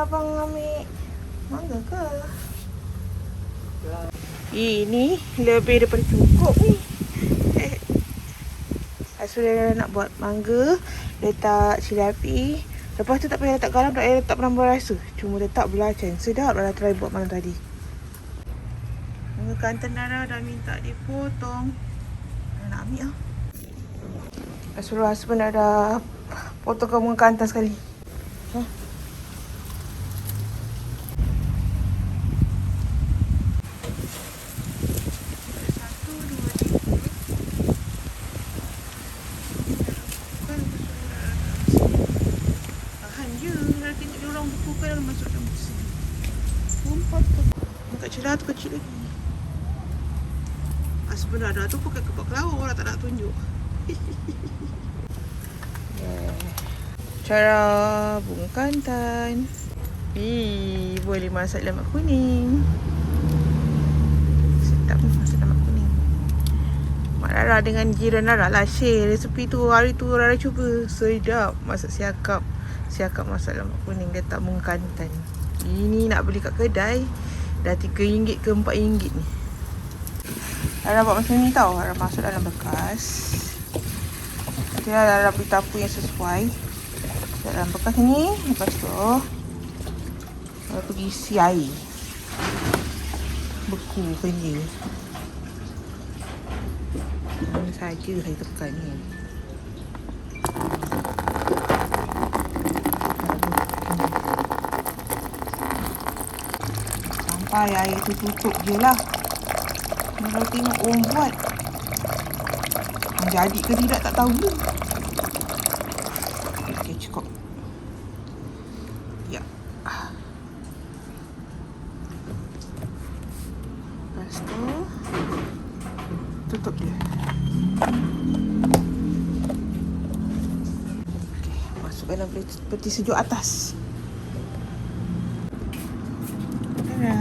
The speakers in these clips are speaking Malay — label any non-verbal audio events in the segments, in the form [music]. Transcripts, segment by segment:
abang ambil mangga ke? Ini lebih daripada cukup ni. Asul nak buat mangga, letak cili api. Lepas tu tak payah letak garam, tak payah letak penambah rasa. Cuma letak belacan. Sedap dah try buat malam tadi. Mangga kantan Nara dah minta dipotong. Nak ambil lah. Asul husband dah potong mangga kantan sekali. Ha? Satu, dua, tiga. Tahan je Dah tengok dia orang buku kan dah masuk dalam besi Empat tu Kat celah tu kecil lagi ah, Sebenarnya tu pakai kepak kelawar lah tak nak tunjuk yeah. Cara bunga kantan Ih, boleh masak lemak kuning. Sedap masak lemak kuning. Mak Rara dengan jiran Rara lah share resepi tu Hari tu Rara cuba. Sedap Masak siakap. Siakap masak lemak kuning Dia tak bunga kantan Ini nak beli kat kedai Dah RM3 ke RM4 ni. Rara buat macam ni tau. Rara masuk dalam bekas. Nanti Rara tapu yang sesuai Dalam bekas ni Lepas tu Rara pergi isi air Beku je Mana saja saya tekan ni. Sampai air tu tutup je lah. Kalau tengok orang buat Jadi ke tidak tak tahu Okey cukup Ya Lepas tu Tutup dia Okey Masukkan peti sejuk atas Tada.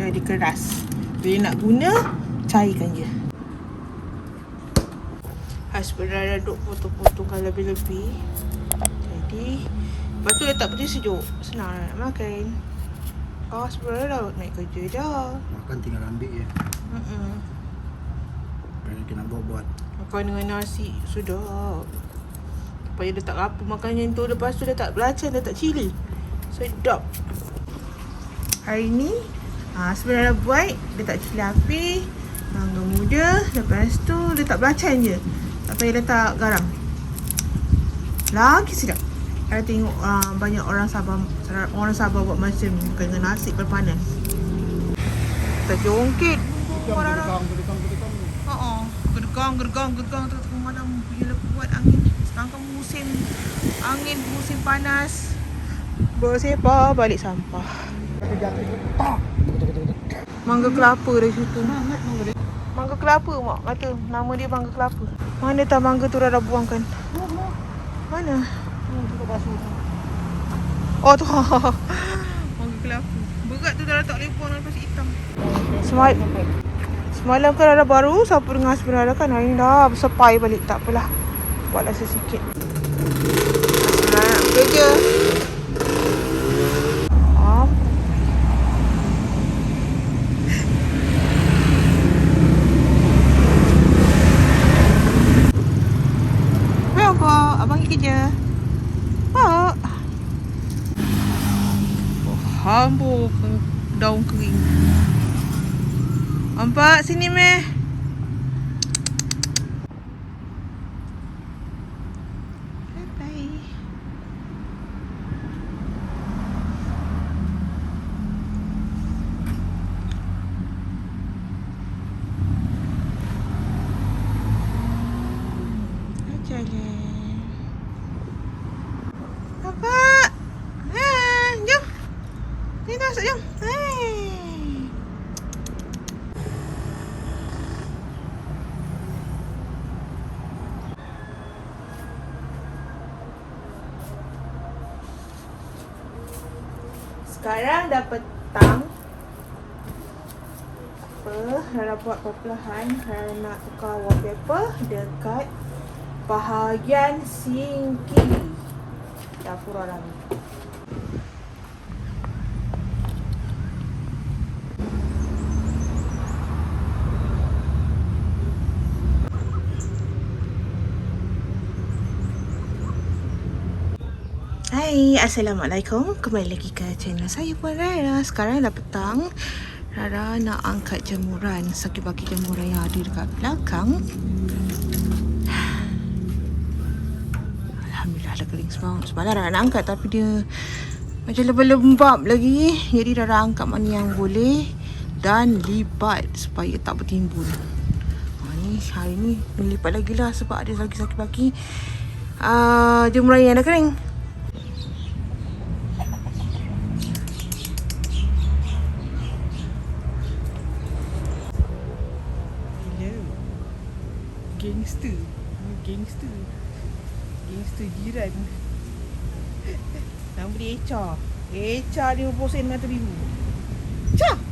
Jadi keras. Bila nak guna, cairkan je. Hasbara duk potong-potongkan lebih-lebih. Jadi, lepas tu letak peti sejuk. Senang nak makan. Oh, Hasbara dah naik kerja dah. Makan tinggal ambil je. Mm-mm. Kena kena buat-buat. Makan dengan nasi. Sudah. Dia letak apa makannya tu. Lepas tu letak belacan, letak cili. Sedap. Hari ni ha, sebenarnya buat letak cili api, mangga muda, lepas tu letak belacan je. Tak payah letak garam. Lagi sedap. Saya tengok uh, banyak orang Sabah orang Sabah buat macam ni dengan nasi berpanas. Tak jongkit. Orang-orang gedekang. Oh, gergang, gergang, gergang tu tengah malam bila kuat angin. Sekarang kan musim angin, musim panas. Bersepah balik sampah. Mangga kelapa dari situ. Mangga kelapa mak kata. Nama dia mangga kelapa. Mana tak mangga tu dah buangkan? Mana? Oh tu. [laughs] mangga kelapa. Berat tu dah letak lepon pasir hitam. Semal Semalam kan ada baru Sapu dengan Asmirada kan Hari ni dah bersepai balik Tak apalah Buatlah sesikit Asmirada nak kerja. Hambur daun kering. Nampak sini meh. Bye. Jalan. Apa? Ha, jom. Kita masuk jom. Hai. Sekarang dah petang. Apa? Rara buat perlahan. Rara nak tukar wallpaper dekat bahagian sinki dapur Rara Hai, Assalamualaikum. Kembali lagi ke channel saya Puan Rara Sekarang dah petang. Rara nak angkat jemuran Saki-baki jemuran yang ada dekat belakang. Alhamdulillah dah kering semua Semalam Rara nak angkat tapi dia Macam lembab lagi. Jadi Rara angkat mana yang boleh Dan lipat Supaya tak bertimbun. Ha, Hari ni Lipat lagi lah Sebab ada lagi saki-baki uh, Jemuran yang dah kering Gangster. Gangster. Gangster jiran. Nama dia Echa. Echa RM50 sen dengan RM1,000. Echa!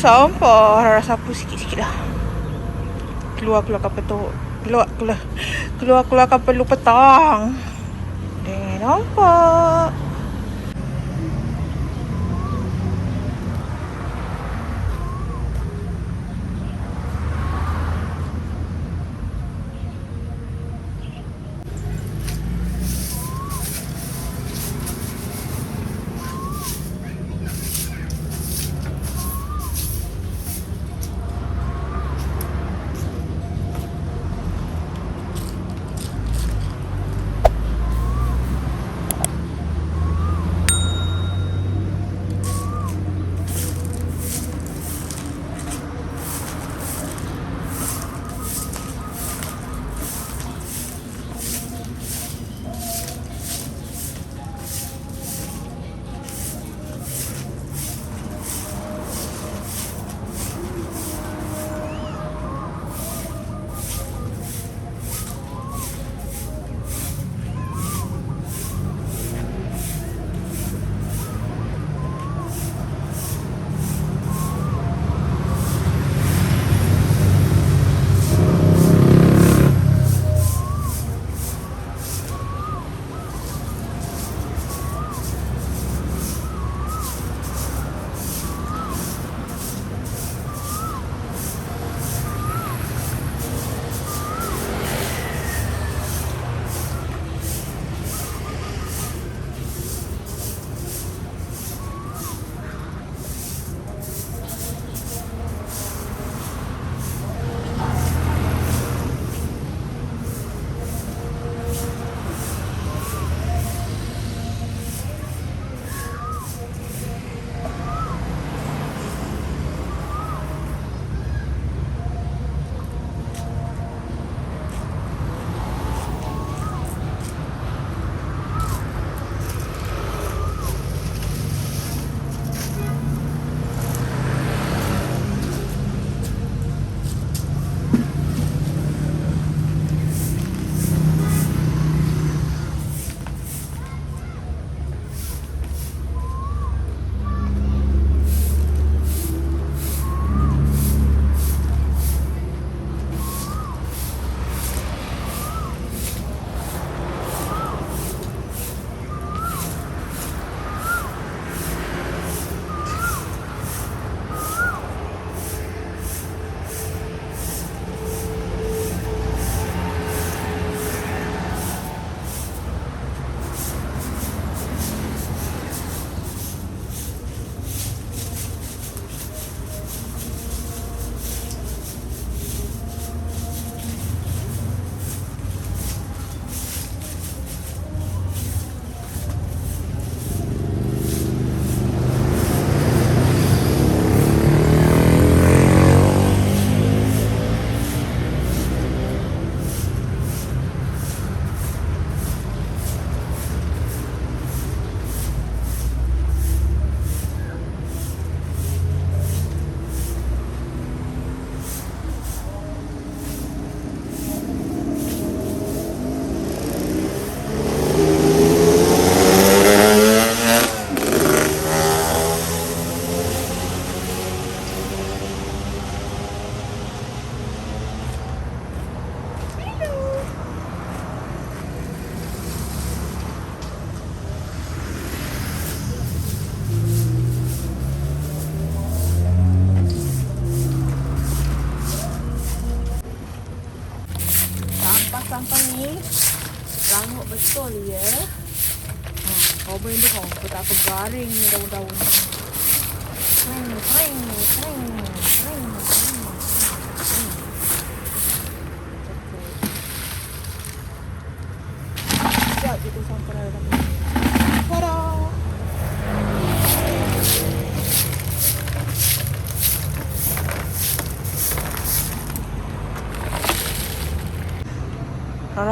Sampah. Rara sapu sikit-sikit dah. Keluar keluarkan petuk. Keluar keluar keluar keluarkan perlu petang. Eh, nampak.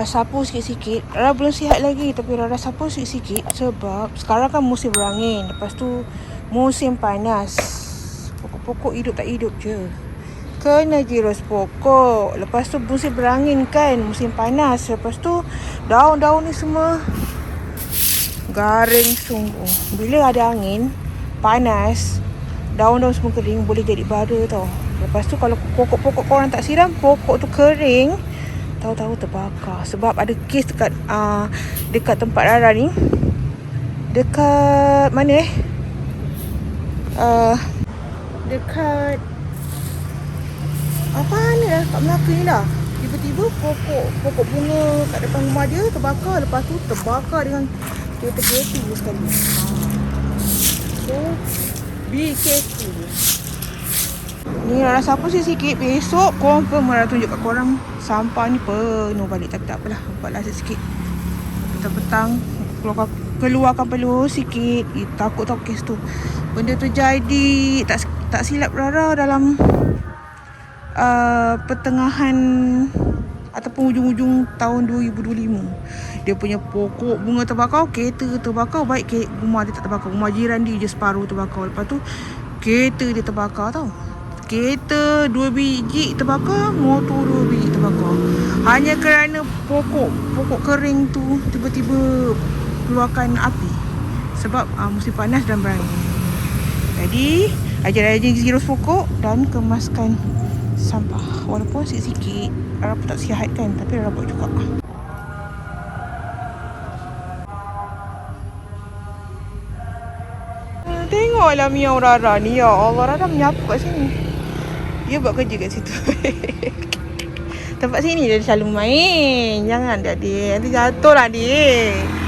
Sapu sikit-sikit. Rara belum sihat lagi tapi Rara sapu sikit-sikit sebab sekarang kan musim berangin. Lepas tu musim panas. Pokok-pokok hidup tak hidup je. Kena jirus pokok. Lepas tu musim berangin kan, musim panas. Lepas tu daun-daun ni semua garing sungguh. Bila ada angin, panas, daun-daun semua kering boleh jadi bara tau. Lepas tu kalau pokok-pokok korang tak siram, pokok tu kering, tahu-tahu terbakar. Sebab ada kes dekat uh, dekat tempat Rara ni. Dekat mana eh? Uh, dekat apa ni lah kat Melaka ni lah. Tiba-tiba pokok pokok bunga kat depan rumah dia terbakar. Lepas tu terbakar dengan kereta-kereta sekali. Ha. So, be careful. Ni Rara sapu sikit? Besok confirm Rara tunjuk kat korang. Sampah ni penuh balik. Tapi tak apalah. Buatlah sikit. Petang-petang keluarkan, keluarkan peluh sikit. Eh, Takut tau kes tu. Benda tu jadi Tak tak silap Rara dalam uh, Pertengahan Ataupun hujung-hujung tahun 2025 Dia punya pokok bunga terbakar Kereta terbakar Baik ke rumah dia tak terbakar. Rumah jiran dia je separuh terbakar. Lepas tu Kereta dia terbakar tau Kereta dua biji terbakar, motor dua biji terbakar. Hanya kerana pokok pokok kering tu tiba-tiba keluarkan api. Sebab uh, musim panas dan berangin. Jadi, ajar-ajar zero pokok dan kemaskan sampah. Walaupun sikit-sikit, Arab tak sihat kan, tapi Arab buat juga. Ah, Tengoklah miau Rara ni. Ya Allah, Rara menyapu kat sini. Dia buat kerja kat situ. [laughs] Tempat sini dia selalu main. Jangan dia adik. Nanti jatuh lah adik.